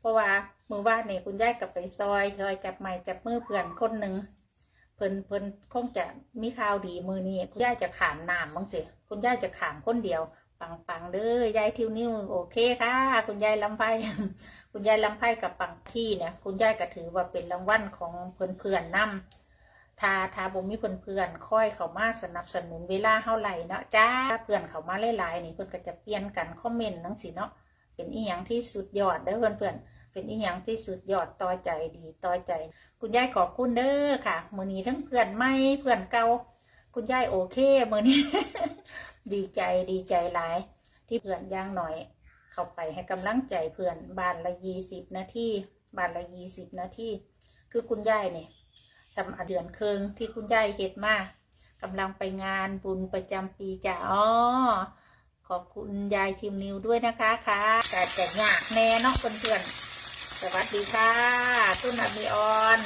เพราะว่ามือว่านนี่คุณยายกับไปซอยซอยจับไม้จับมือเพื่อนคนหนึ่งเพิ่นเพิ่นคงจะมีข่าวดีมือนี้คุณยายจะขามน้ำบ้างสิคุณยายจะขามคนเดียวปังปังเด้อยายทิวนิ้วโอเคค่ะ คุณยายลำไพคุณยายลำไพกับปังที่เนี่ยคุณยายก็ถือว่าเป็นรางวัลของเพื่อนเพื่อนนํถ้าถ้าบ่มีเพื่อนเพื่อนค่อยเขามาสนับสนุนเวลาเท่าไหร่เนาะจ้าเพื่อนเขามาหลายๆนี่เพื่อนก็จะเปลี่ยนกันคอมเมนต์นังสิเนาะ เป็นอีหยังที่สุดยอดเด้อเพื่อนเพื่อนๆเป็นอีหยังที่สุดยอดต่อใจดีต่อใจ คุณยายขอบคุณเด้อค่ะมือนี้ทั้งเพื่อนใหม่เพื่อนเก่าคุณยายโอเคมือนี้ ดีใจดีใจหลาย ที่เพื่อนย่างหน่อย เข้าไปให้กำลังใจเพื่อนบานละยี่สิบนาทีบานละยี่สิบนาทีคือคุณยายเนี่ยสำอาเดือนเคืองที่คุณยายเฮ็ดมากกำลังไปงานบุญประจำปีจ้าอ๋อ ขอบคุณยายทีมนิวด้วยนะคะค่ะแต่จะยากแน่เนาะเพื่อนๆสวัสดีค่ะคุณอมิออน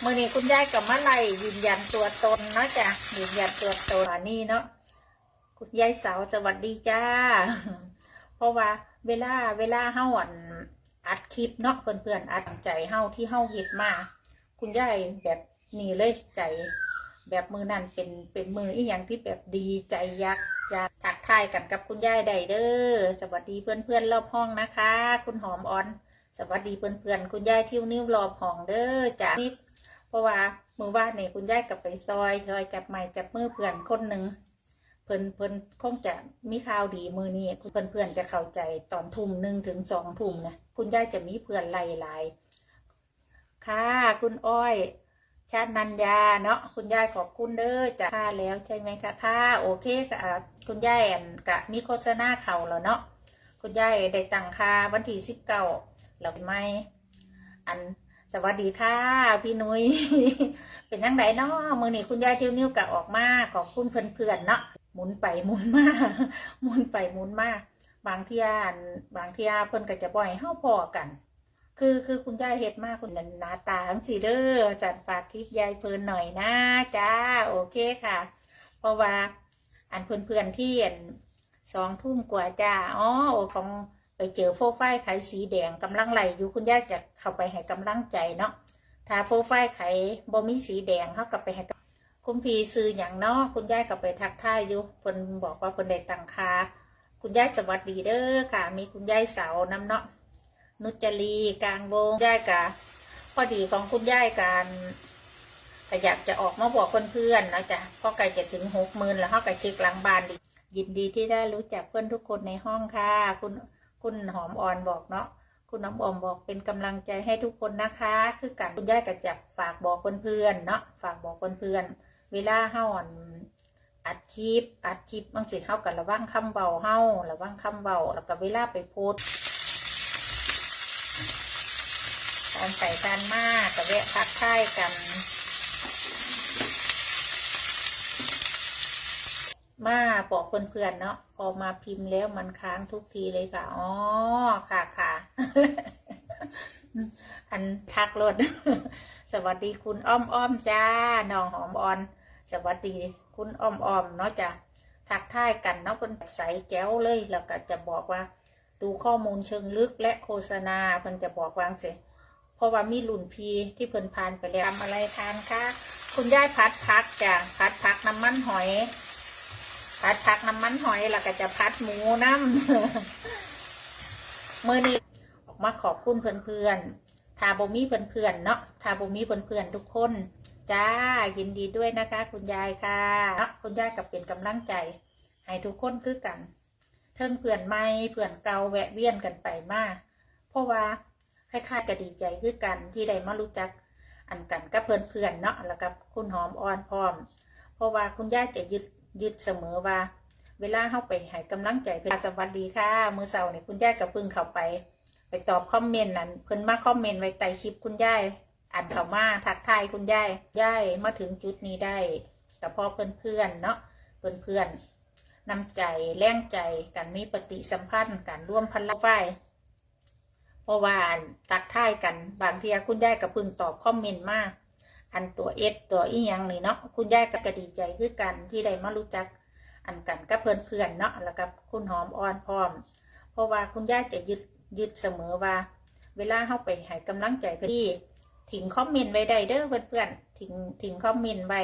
เมื่อนี้คุณยายกับมะไลยืนยันตัวตนเนาะจ้ะยืนยันตัวตนนนี้เนาะคุณยายสาวสวัสดีจ้า เพราะว่าเวลาเวลาเฮาอันอัดคลิปเนาะเพื่อนๆอัดใจเฮาที่เฮาเฮ็ดมา คุณยายแบบนี่เลยใจ แบบมือนั่นเป็นเป็นมืออีหยังที่แบบดีใจยัก อยากทักทายกันกับคุณยายไดเด้อสวัสดีเพื่อนๆรอบห้องนะคะ คุณหอมออน สวัสดีเพื่อนๆคุณยายทิวนิ้วรอบห้องเด้อจ้านิดเพราะว่ามือว่านนี่คุณยายกลับไปซอยซอยจับไม้จับมือเพื่อนคนหนึ่งเพิ่อนเพิ่อนคงจะมีข่าวดีมือนี้เพื่อนเพื่อนจะเข้าใจตอนทุ่มหนึ่งถึงสองทุ่มนะคุณยายจะมีเพื่อนไล่หลายค่ะ คุณอ้อย ชาตินันยาเนาะคุณยายขอบคุณเด้อจ้ะค่ะแล้วใช่ไหมคะค่ะโอเคค่ะคุณยายอันกะมีโฆษณาเข่าแล้วเนาะคุณยายได้ตังค่าวันที่สิบเก้าแล้วไหมอันสวัสดีค่ะ พี่นุ้ยเป็นยังไงเนาะมือนี้คุณยายเที่ยวนิ้วกะออกมาขอบคุณเพื่อนๆเนาะหมุนไปหมุนมาหมุนไปหมุนมาบางเที่ยอันบางเที่ยเพิ่นก็จะบ่อยเฮาพอกัน คือคือคุณยายเฮ็ดมากคุณนันหนาตาทั้งสีเด้อจัดฝากคลิปยายเพลินหน่อยนะจ้าโอเคค่ะ เพราะว่าอันเพื่อนๆที่อันสองทุ่มกว่าจ้าอ๋อของไปเจอโฟไฟไขสีแดงกำลังไหลอยู่คุณยายจะเข้าไปให้กำลังใจเนาะถ้าโฟไฟไขบ่มีสีแดงเฮาก็ไปให้คุณพีซื้ออย่างเนาะคุณยายก็ไปทักทายอยู่เพิ่นบอกว่าเพิ่นได้ตังคาคุณยายสวัสดีเด้อค่ะ มีคุณยายเสาน้ำเนาะ นุจรีกลางวงย่ายกะพอดีของคุณย่ายการก็อยากจะออกมาบอกเพื่อนๆนะจ๊ะพราะใกล้จะถึงหกหมื่นแล้วเขาก็เช็คหลังบ้านดียินดีที่ได้รู้จักเพื่อนทุกคนในห้องค่ะ คุณคุณหอมอ่อนบอกเนาะคุณน้ำอมบอกเป็นกำลังใจให้ทุกคนนะคะ คือกันคุณย่าก็จะฝากบอกเพื่อนๆเนาะฝากบอกเพื่อนๆเวลาเฮาอั่นอัดคลิปอัดคลิปบางสิ่งเฮากันระวังคำเบาเฮาระวังคำเบาแล้วก็เวลาไปโพส ต์การใส่กันมากกับแวะทักทายกัน มาบอกเพื่อนๆเนาะพอมาพิมพ์แล้วมันค้างทุกทีเลยค่ะ อ๋อ ค่ะค่ะ อันทักรถ สวัสดีคุณอ้อมอ้อมจ้า น้องหอมออน สวัสดีคุณอ้อมอ้อมเนาะจ้ะทักทายกันเนาะเป็นใสแก้วเลย แล้วก็จะบอกว่า ดูข้อมูลเชิงลึกและโฆษณาเพิ่นจะบอกวางเสีย เพราะว่ามีหลุนพีที่เพิ่นพานไปแล้วทำอะไรทานคะคุณยายพัดพักจ้ะพัดพักน้ำมันหอย พัดพักน้ำมันหอยแล้วก็จะพัดหมูน้ำมื่อนี้ออกมาขอบคุณเพื่อนๆทาบมีเพื่อนๆเนาะทาบมีเพื่อนๆทุกคนจ้ายินดีด้วยนะคะ คุณยายค่ะเนาะคุณยายกับเป็นกำลังใจ ให้ทุกคนคือกัน เทิงเพื่อนใหม่เพื่อนเก่าแวะเวียนกันไปมาก เพราะว่า คล้ายๆกับดีใจคือกันที่ได้มารู้จักอันกันกับเพื่อนๆเนาะแล้วกับคุณหอมอ่อนพร้อม เพราะว่าคุณยายจะยึดยึดเสมอว่า เวลาเข้าไปให้กำลังใจเพื่อนสวัสดีค่ะมือเสาร์นี่ยคุณยายกับพึ่งเข้าไป ไปตอบคอมเมนต์นั้นเพิ่นมาคอมเมนต์ไว้ใต้คลิปคุณยายอ่านเข้ามาทักทายคุณยายยายมาถึงจุดนี้ได้แต่พอเพื่อนเพื่อนๆเนาะเพื่อนเพื่อนๆนำใจแรงใจกันมีปฏิสัมพันธ์กันร่วมพลังไฟ เพราะว่าอันทักทายกันบางทีคุณยายกับพึ่งตอบคอมเมนต์มาก อันตัวเอสตัวอีหยังนี่เนาะคุณยายก็ดีใจคือกันที่ได้มารู้จักอันกันกับเพื่อนเนาะแล้วกับคุณหอมอ่อนพร้อม เพราะว่าคุณย่าจะยึดยึดเสมอว่า เวลาเฮาไปให้กำลังใจพิ่นที่ทิ้งคอมเมนต์ไว้ได้เด้อเพื่อนๆทิ้งทิ้งคอมเมนต์ไว้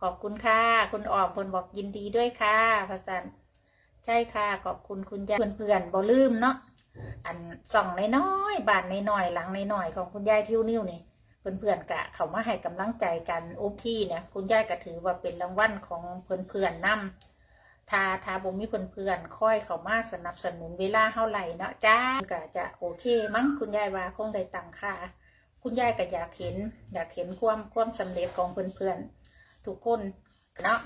ขอบคุณค่ะคุณออมเพิ่นบอกยินดีด้วยค่ะพระจันทร์ใช่ค่ะขอบคุณคุณยายเพื่อนๆบ่ลืมเนาะ อันส่องน้อยๆบานน้อยๆหลังน้อยๆของคุณยายทิวนิ้วนี่เพื่อนๆกะเขามาให้กำลังใจกันโอุบพี่เนี่ยคุณยายก็ถือว่าเป็นรางวัลของเพื่อนๆนํถ้าถ้าบ่มีเพื่อนๆค่อยเขามาสนับสนุนเวลาเฮาไหลเนาะจ้าก็จะโอเค มั้งคุณยายว่าคงได้ตังค่าคุณยายก็อยากเห็น อยากเห็นความความสำเร็จของเพื่อนๆทุกคนเนาะ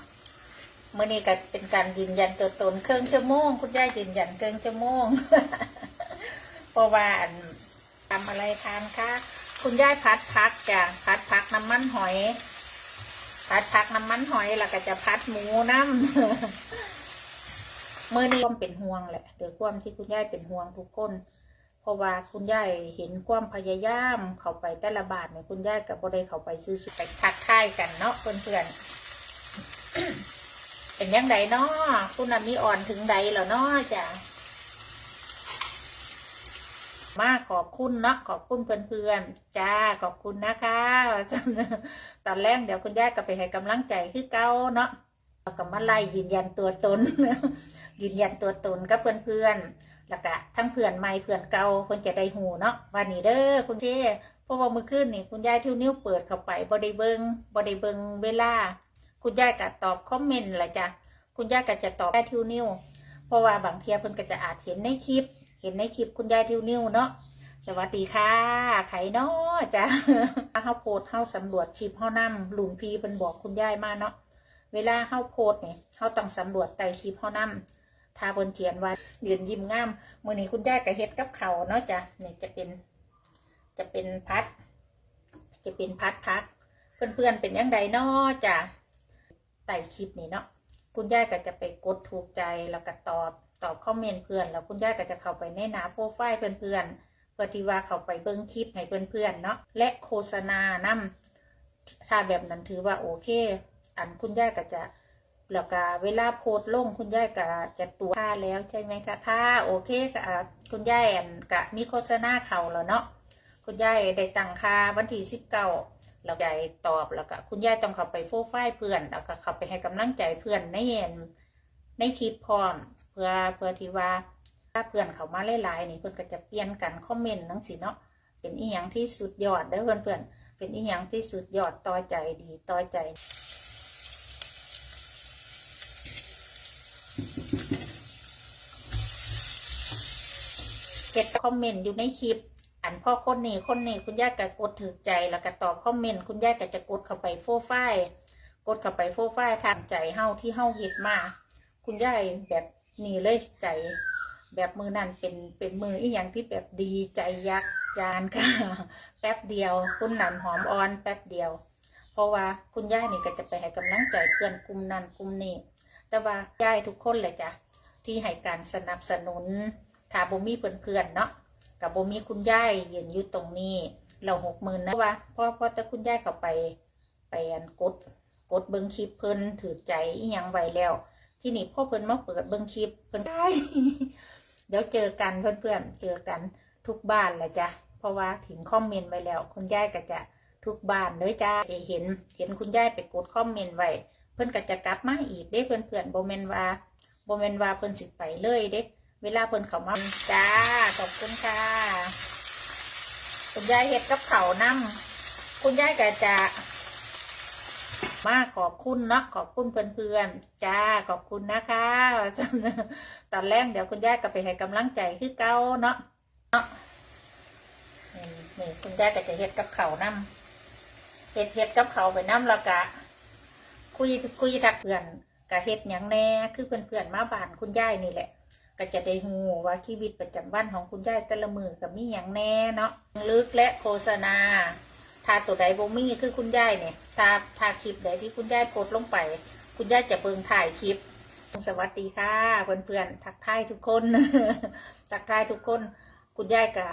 เมื่อนี้ก็เป็นการยืนยันตัวตนเครื่องชั่วโมง คุณยายยืนยันเครื่องชั่วโมง ราะว่านทำอะไรทานคะคุณยายพัดพักจ้ะพัดพักน้ำมันหอย พัดพักน้ำมันหอยแล้วก็จะพัดหมูน้ำเมื่อนี้ความเป็นห่วงแหละโดยความที่คุณยายเป็นห่วงทุกคน เพราะว่าคุณยายเห็นความพยายามเข้าไปแต่ละบาทเนี่ยคุณยายกับบ่ได้เข้าไปซื้อๆไปทักทายกันเนาะเพื่อนๆเป็นยังไงเนาะคุณน่ะมีอ่อนถึงใดแล้วเนาะจ้ะ มาขอบคุณเนาะขอบคุณเพื่อนๆจ้าขอบคุณนะคะตอนแรกเดี๋ยวคุณยายก็ไปให้กำลังใจคือเก้าเนาะเราก็มาไล่ยืนยันตัวตนยืนยันตัวตนกับเพื่อนๆแล้วก็ทั้งเพื่อนใหม่เพื่อนเก่าเพิ่นจะได้หูเนาะวันนี้เด้อคุณเท่เพราะว่ามื่อคืนนี่คุณยายทิวนิ้วเปิดเข้าไปบ่ได้เบิงบ่ได้เบิงเวลา คุณยายก็ตอบคอมเมนต์ละจ้ะคุณยายก็จะตอบได้ทิวนิ้วเพราะว่าบางเทียเพิ่นก็จะอาจเห็นในคลิป เห็นในคลิปคุณยายทิวนิวเนาะสวัสดีค่ะไข่เนาะจ้ะเฮาโพดเฮาสำรวจคลิปเฮานำหลุนพีเพิ่นบอกคุณยายมาเนาะเวลาเฮาโพดเนี่ยเฮาต้องสำรวจไต่คลิปเฮานำทาบนเขียนว่ายือนยิ้มงามมือนี้คุณยายก็เฮ็ดกับเขาเนาะจ้ะนี่ยจะเป็น จะเป็นพัด จะเป็นพัดพักเพื่อนๆเป็นยังไงเนาะจ้ะไต่คลิปนี่เนาะคุณยายก็จะไปกดถูกใจแล้วก็ตอบ ตอบคอมเมนต์เพื่อนแล้วคุณยายก็จะเข้าไปในหนาโปรไฟล์เพื่อนๆเพื่อที่ว่าเข้าไปเบิ้งคลิปให้เพื่อนๆเนาะและโฆษณานำถ้าแบบนั้นถือว่าโอเค อันคุณยายก็จะแล้วก็เวลาโพสต์ลงคุณยายก็จะตัวค่าแล้วใช่ไหมคะค่ะโอเคก็อะคุณยายอันก็มีโฆษณาเข่าแล้วเนาะคุณยายได้ตังค่าวันที่สิบเก้าแล้วยายตอบแล้วก็คุณยายต้องเข้าไปโฟไฟเพื่อนแล้วก็เข้าไปให้กำลังใจเพื่อนในเห็น ในคลิปพร้อม เพื่อเพื่อที่ว่าถ้าเพื่อนเขามาหลายๆนี่เพื่อนก็จะเปลี่ยนกันคอมเมนต์นังสิเนาะเป็นอีหยังที่สุดยอดเด้อเพื่อนเป็นอีหยังที่สุดยอดต่อใจดีต่อใจเก็บคอมเมนต์อยู่ในคลิป อันพ่อคนนี้คนนี้คุณย่าก็กดถือใจแล้วก็ตอบคอมเมนต์คุณย่าก็จะกดเข้าไปโฟไฟล์กดเข้าไปโฟไฟล์ทางใจเฮาที่เฮาเฮ็ดมา คุณย่าแบบนี้เลยใจ แบบมือนั่นเป็นเป็นมืออีหยังที่แบบดีใจยักยานค่ะแป๊บเดียว คุณหนันหอมอ่อนแป๊บเดียว เพราะว่าคุณย่านี่ก็จะไปให้กำลังใจเพื่อนกลุ่มนั้นกลุ่มนี้แต่ว่ายายทุกคนเลยจ้ะที่ให้การสนับสนุนถ้าบมีเพื่อนๆเนาะกับบมีคุณยายยืนอยู่ตรงนี้ เราหกหมื่นนะว่าเพราะเพราะคุณยายเข้าไป ไปอันกด กดเบิ้งคลิปเพิ่นถือใจอีหยังไว้แล้ว ที่นี่พ่อเพิ่นมาเปิดเบิ้งคลิปเพิ่นได้เดี๋ยวเจอกันเพื่อนๆเจอกันทุกบ้านละจ้ะเพราะว่าถึงคอมเมนต์ไว้แล้ว คุณยายก็จะทุกบ้านเลยจ้าเห็น เห็นคุณยายไปกดคอมเมนต์ไว้เพิ่นก็จะกลับมาอีกเด้เพื่อนๆบ่แม่นว่าบ่แม่นวาเพิ่นสิไปเลยเด้เวลาเพิ่นเขามาจ้าขอบคุณค่ะคุณยายเฮ็ดกับเขาวนำคุณยายก็จะ มาขอบคุณเนาะขอบคุณเพื่อนๆจ้าขอบคุณนะคะตอนแรกเดี๋ยวคุณยายก็ไปให้กำลังใจคือเก่าเนาะเนาะนี่นี่คุณยายก็จะเฮ็ดกับเขาวนำเฮ็ดเฮ็ดกับเขาไปน้ำล้วก็คุยคุยทักเพื่อนก็เฮ็ดหยังแน่คือเพื่อนๆมาบ้านคุณยายนี่แหละก็จะได้ฮู้ว่าชีวิตประจำวันของคุณยายแต่ละมือก็มีหยังแน่เนาะลึกและโฆษณา ถ้าตัวใดบ่มีคือคุณยายเนี่ยถ้าถ้าคลิปใดที่คุณยายโพสต์ลงไป คุณยายจะเบิ่งถ่ายคลิป สวัสดีค่ะเพื่อนๆทักทายทุกคนทักทายทุกคน คุณยายก็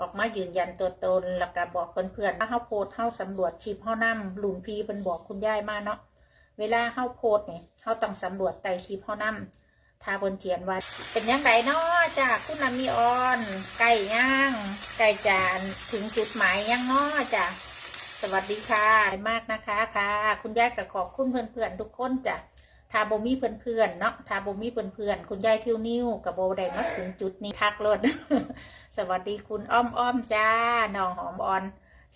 ออกมายืนยันตัวตนแล้วก็บอกเพื่อนๆว่าเฮาโพสต์เฮาสำรวจคลิปเฮานำหลุนพีเพิ่นบอกคุณยายมาเนาะเวลาเฮาโพสต์เนี่ยเฮาต้องสำรวจไต่คลิปเฮานำทาบนเขียนว่าเป็นยังไงเนาะจากคุณนามีออน ไก่ย่าง ไก่จานถึงจุดหมายยังเนาะจ้ะ สวัสดีค่ะมากนะคะค่ะ คุณยายกับขอบคุณเพื่อนๆทุกคนจ้ะทาโบมี่เพื่อนๆเนาะทาโบมี่เพื่อนๆคุณยายทิวนิ้วกับโบได้มาถึงจุดนี้ทักรถสวัสดีคุณอ้อมอ้อมจ้าน้องหอมออน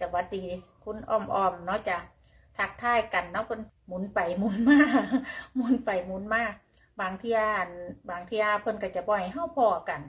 สวัสดีคุณอ้อมอ้อมเนาะจ้ะทักทายกันเนาะเพิ่นหมุนไปหมุนมาหมุนไปหมุนมาบางเที่ยอันบางเที่ยเพิ่นก็จะบ่อยเฮาพอกัน